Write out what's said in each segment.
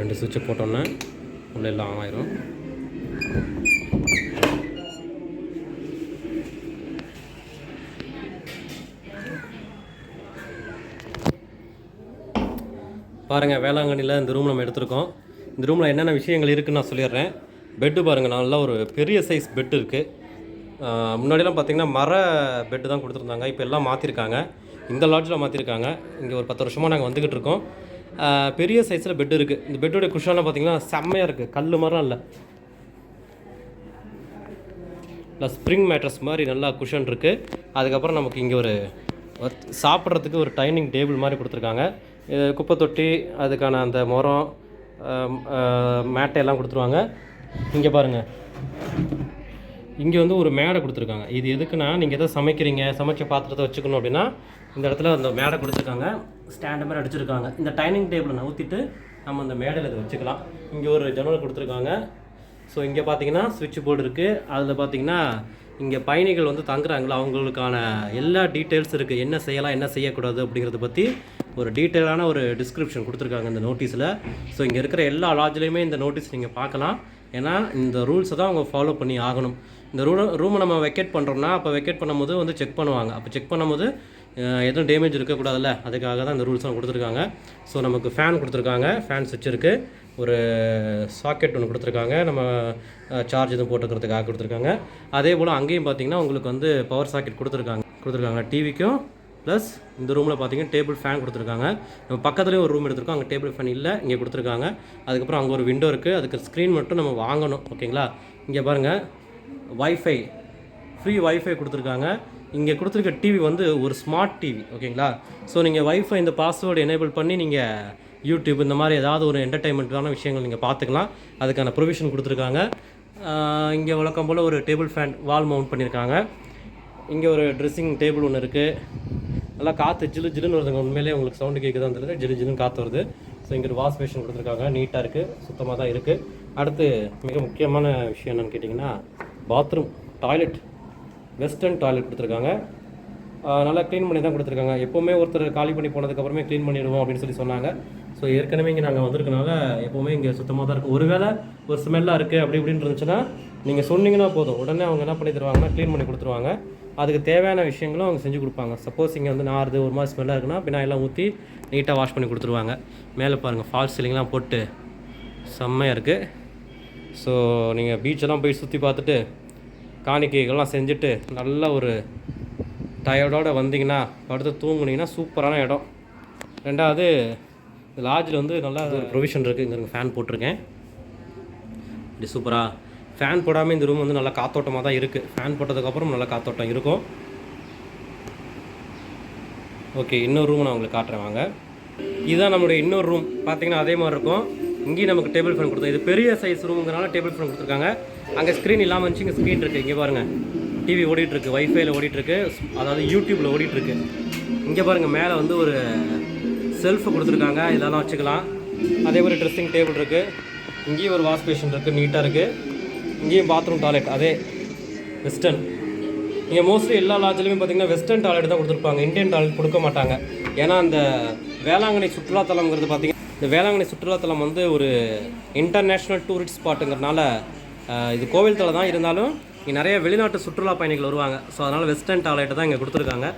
ரெண்டு சுவிட்சை போட்டோன்னே உள்ளே எல்லாம் ஆன் ஆயிரும். பாருங்கள் வேளாங்கண்ணியில் இந்த ரூம் நம்ம எடுத்திருக்கோம். இந்த ரூமில் என்னென்ன விஷயங்கள் இருக்குன்னு நான் சொல்லிடுறேன். பெட்டு பாருங்கள் நல்லா ஒரு பெரிய சைஸ் பெட் இருக்குது முன்னாடியெல்லாம் பார்த்தீங்கன்னா மர பெட்டு தான் கொடுத்துருந்தாங்க. இப்போ எல்லாம் மாற்றிருக்காங்க இந்த லாட்ஜில் மாற்றிருக்காங்க இங்கே ஒரு பத்து வருஷமாக நாங்கள் வந்துக்கிட்டு இருக்கோம். பெரிய சைஸில் பெட் இருக்குது இந்த பெட்டோடைய குஷன்லாம் பார்த்தீங்கன்னா செம்மையாக இருக்குது கல் மாதிரிலாம் இல்லை. இல்லை ஸ்ப்ரிங் மேட்ரஸ் மாதிரி நல்லா குஷன் இருக்குது அதுக்கப்புறம் நமக்கு இங்கே ஒரு சாப்பிட்றதுக்கு ஒரு டைனிங் டேபிள் மாதிரி கொடுத்துருக்காங்க. குப்பை தொட்டி அதுக்கான அந்த முரம் மேட்டை எல்லாம் கொடுத்துருவாங்க. இங்கே பாருங்கள் இங்கே வந்து ஒரு மேடை கொடுத்துருக்காங்க. இது எதுக்குன்னா நீங்கள் எதாவது சமைக்கிறீங்க சமைச்ச பாத்திரத்தை வச்சுக்கணும் அப்படின்னா இந்த இடத்துல அந்த மேடை கொடுத்துருக்காங்க. ஸ்டாண்டு மாதிரி அடிச்சிருக்காங்க. இந்த டைனிங் டேபிளை நவுத்திட்டு நம்ம அந்த மேடையில் இதை வச்சுக்கலாம். இங்கே ஒரு ஜன்னல் கொடுத்துருக்காங்க. ஸோ இங்கே பார்த்தீங்கன்னா சுவிட்ச் போர்டு இருக்குது அதில் பார்த்தீங்கன்னா இங்கே பயணிகள் வந்து தங்குறாங்களா? அவங்களுக்கான எல்லா டீட்டெயில்ஸ் இருக்குது என்ன செய்யலாம் என்ன செய்யக்கூடாது அப்படிங்கிறத பற்றி ஒரு டீட்டெயிலான ஒரு டிஸ்கிரிப்ஷன் கொடுத்துருக்காங்க இந்த நோட்டீஸில் ஸோ இங்கே இருக்கிற எல்லா லாட்ஜ்லேயுமே இந்த நோட்டீஸ் நீங்கள் பார்க்கலாம். ஏன்னா இந்த ரூல்ஸை தான் அவங்க ஃபாலோ பண்ணி ஆகணும். இந்த ரூ ரூமை நம்ம வெக்கேட் பண்ணுறோம்னா அப்போ வெக்கேட் பண்ணும்போது வந்து செக் பண்ணுவாங்க. அப்போ செக் பண்ணும்போது எதுவும் டேமேஜ் இருக்கக்கூடாதுல்ல? அதுக்காக தான் இந்த ரூல்ஸ்லாம் கொடுத்துருக்காங்க. ஸோ நமக்கு ஃபேன் கொடுத்துருக்காங்க. ஃபேன் சுவிட்ச் இருக்குது ஒரு சாக்கெட் ஒன்று கொடுத்துருக்காங்க. நம்ம சார்ஜ் எதுவும் போட்டுக்கிறதுக்காக கொடுத்துருக்காங்க. அதே போல் அங்கேயும் பார்த்தீங்கன்னா உங்களுக்கு வந்து பவர் சாக்கெட் கொடுத்துருக்காங்க. கொடுத்துருக்காங்க. டிவிக்கும் ப்ளஸ் இந்த ரூமில் பார்த்தீங்கன்னா டேபிள் ஃபேன் கொடுத்துருக்காங்க. நம்ம பக்கத்துலேயும் ஒரு ரூம் எடுத்திருக்கோம். அங்கே டேபிள் ஃபேன் இல்லை இங்கே கொடுத்துருக்காங்க. அதுக்கப்புறம் அங்கே ஒரு விண்டோ இருக்குது அதுக்கு ஸ்க்ரீன் மட்டும் நம்ம வாங்கணும் ஓகேங்களா இங்கே பாருங்கள் வைஃபை ஃப்ரீ வைஃபை கொடுத்துருக்காங்க. இங்கே கொடுத்துருக்க டிவி வந்து ஒரு ஸ்மார்ட் டிவி ஓகேங்களா ஸோ நீங்கள் வைஃபை இந்த பாஸ்வேர்டு எனேபிள் பண்ணி நீங்கள் யூடியூப் இந்த மாதிரி ஏதாவது ஒரு என்டர்டைன்மெண்ட்டான விஷயங்கள் நீங்கள் பார்த்துக்கலாம் அதுக்கான ப்ரொவிஷன் கொடுத்துருக்காங்க. இங்கே வழக்கம் போல் ஒரு டேபிள் ஃபேன் வால் மவுண்ட் பண்ணியிருக்காங்க இங்கே ஒரு ட்ரெஸ்ஸிங் டேபிள் ஒன்று இருக்குது நல்லா காற்று ஜிலு ஜிலுன்னு வருதுங்க. உண்மையிலேயே உங்களுக்கு சவுண்டு கேட்குதா தெரியல. ஜிலு ஜிலுன்னு காற்று வருது. ஸோ இங்கே வாஷ் பேஷன் கொடுத்துருக்காங்க. நீட்டாக இருக்குது சுத்தமாக தான் இருக்குது அடுத்து மிக முக்கியமான விஷயம் என்னென்னு கேட்டிங்கன்னா பாத்ரூம் டாய்லெட் வெஸ்டர்ன் டாய்லெட் கொடுத்துருக்காங்க. நல்லா க்ளீன் பண்ணி தான் கொடுத்துருக்காங்க. எப்போவுமே ஒருத்தர் காலி பண்ணி போனதுக்கப்புறமே க்ளீன் பண்ணிடுவோம் அப்படின்னு சொல்லி சொன்னாங்க. ஸோ ஏற்கனவே இங்கே நாங்கள் வந்திருக்கனால எப்போவுமே இங்கே சுத்தமாக தான் இருக்கும். ஒருவேளை ஒரு ஸ்மெல்லாக இருக்குது அப்படி இப்படின்னு இருந்துச்சுன்னா நீங்கள் சொன்னீங்கன்னா போதும். உடனே அவங்க என்ன பண்ணி தருவாங்கன்னா க்ளீன் பண்ணி கொடுத்துருவாங்க. அதுக்கு தேவையான விஷயங்களும் அவங்க செஞ்சு கொடுப்பாங்க. சப்போஸ் இங்கே வந்து நாறுது ஒரு மாதிரி ஸ்மெல்லாக இருக்குன்னா பின்னா எல்லாம் ஊற்றி நீட்டாக வாஷ் பண்ணி கொடுத்துருவாங்க. மேலே பாருங்கள் ஃபால்ஸ் சீலிங்லாம் போட்டு செம்மையாக இருக்குது ஸோ நீங்கள் பீச்செல்லாம் போய் சுற்றி பார்த்துட்டு காணிக்கைகள்லாம் செஞ்சுட்டு நல்ல ஒரு டயர்டோடு வந்தீங்கன்னா படுத்து தூங்குனீங்கன்னா சூப்பரான இடம். ரெண்டாவது லாட்ஜில் வந்து நல்லா ஒரு ப்ரொவிஷன் இருக்குது இங்கே ஃபேன் போட்டிருக்கேன். இப்படி சூப்பராக ஃபேன் போடாமல் இந்த ரூம் வந்து நல்லா காத்தோட்டமாக தான் இருக்குது ஃபேன் போட்டதுக்கப்புறம் நல்லா காத்தோட்டம் இருக்கும். ஓகே இன்னொரு ரூம் நான் உங்களுக்கு காட்டுறேன் வாங்க. இதுதான் நம்மளுடைய இன்னொரு ரூம் பார்த்தீங்கன்னா அதே மாதிரி இருக்கும். இங்கேயும் நமக்கு டேபிள் ஃபேன் கொடுத்தோம் இது பெரிய சைஸ் ரூமுங்கிறனால டேபிள் ஃபேன் கொடுத்துருக்காங்க. அங்கே ஸ்க்ரீன் இல்லாமல் இருந்துச்சு இங்கே ஸ்க்ரீன் இருக்குது இங்கே பாருங்கள் டிவி ஓடிட்டுருக்கு ஒய்ஃபைல ஓடிட்டுருக்கு அதாவது யூடியூப்பில் ஓடிட்டுருக்கு இங்கே பாருங்கள் மேலே வந்து ஒரு செல்ஃபு கொடுத்துருக்காங்க. இதெல்லாம் வச்சுக்கலாம். அதே மாதிரி ட்ரெஸ்ஸிங் டேபிள் இருக்குது இங்கேயும் ஒரு வாஷ் பேஷன் இருக்குது நீட்டாக இருக்குது இங்கேயும் பாத்ரூம் டாய்லெட் அதே வெஸ்டர்ன் இங்கே மோஸ்ட்லி எல்லா லாட்ஜ்லையுமே பார்த்தீங்கன்னா வெஸ்டர்ன் டாய்லெட் தான் கொடுத்துருப்பாங்க. இந்தியன் டாய்லெட் கொடுக்க மாட்டாங்க. ஏன்னா அந்த வேளாங்கண்ணி சுற்றுலாத்தலம்ங்கிறது பார்த்தீங்கன்னா இந்த வேளாங்கண்ணி சுற்றுலாத்தலம் வந்து ஒரு இன்டர்நேஷ்னல் டூரிஸ்ட் ஸ்பாட்டுங்கிறனால இது கோவில் தலை தான் இருந்தாலும் இங்கே நிறைய வெளிநாட்டு சுற்றுலா பயணிகள் வருவாங்க. ஸோ அதனால் வெஸ்டர்ன் டாய்லெட்டை தான் இங்கே கொடுத்துருக்காங்க.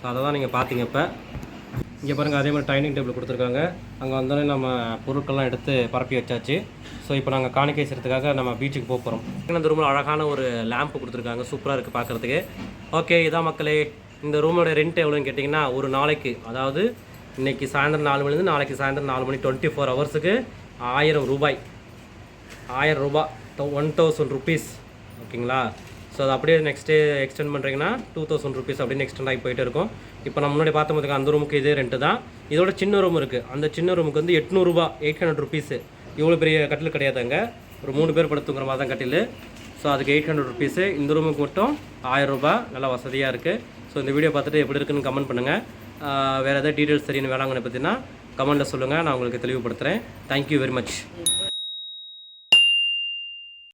ஸோ அதை தான் நீங்கள் பார்த்தீங்க இப்போ. இங்கே பாருங்கள் அதே மாதிரி டைனிங் டேபிள் கொடுத்துருக்காங்க. அங்கே வந்தோடனே நம்ம பொருட்கள்லாம் எடுத்து பரப்பி வச்சாச்சு. ஸோ இப்போ நாங்கள் காணிக்கை செய்கிறதுக்காக நம்ம பீச்சுக்கு போக போகிறோம் இந்த ரூமில் அழகான ஒரு லேம்ப் கொடுத்துருக்காங்க. சூப்பராக இருக்குது பார்க்குறதுக்கு ஓகே இதான் மக்களே இந்த ரூமோட ரெண்ட் எவ்வளோன்னு கேட்டிங்கன்னா ஒரு நாளைக்கு அதாவது இன்னைக்கு சாயந்தரம் நாலு மணிலேருந்து நாளைக்கு சாயந்தரம் நாலு மணி டுவெண்ட்டி ஃபோர் ஹவர்ஸுக்கு ஆயிரம் ரூபாய். ஆயிரம் ரூபாய். ஒன் தௌசண்ட் ருபீஸ் ஓகேங்களா ஸோ அது அப்படியே நெக்ஸ்ட்டு எக்ஸ்டெண்ட் பண்ணுறீங்கன்னா டூ தௌசண்ட் ருபீஸ் அப்படின்னு எக்ஸ்டெண்ட் ஆகி போயிட்டு இருக்கும். இப்போ நம்ம முன்னாடி பார்த்த அந்த ரூமுக்கு இதே ரெண்ட்டு தான். இதோட சின்ன ரூம் இருக்குது அந்த சின்ன ரூமுக்கு வந்து எட்நூறுரூபா எயிட் ஹண்ட்ரட் ருபீஸு இவ்வளோ பெரிய கட்டில் கிடையாதுங்க ஒரு மூணு பேர் படுத்துங்கிற மாதிரி தான் கட்டில். ஸோ அதுக்கு எயிட் ஹண்ட்ரட் ருபீஸு இந்த ரூமுக்கு மட்டும் ஆயிரம் ரூபாய். நல்லா வசதியாக இருக்குது ஸோ இந்த வீடியோ பார்த்துட்டு எப்படி இருக்குன்னு கமெண்ட் பண்ணுங்கள் வேறு ஏதாவது டீட்டெயில்ஸ் தெரியும் வேளாங்கண்ணை பற்றினா கமெண்ட்டில் சொல்லுங்கள் நான் உங்களுக்கு தெளிவுபடுத்துகிறேன் தேங்க்யூ வெரி மச்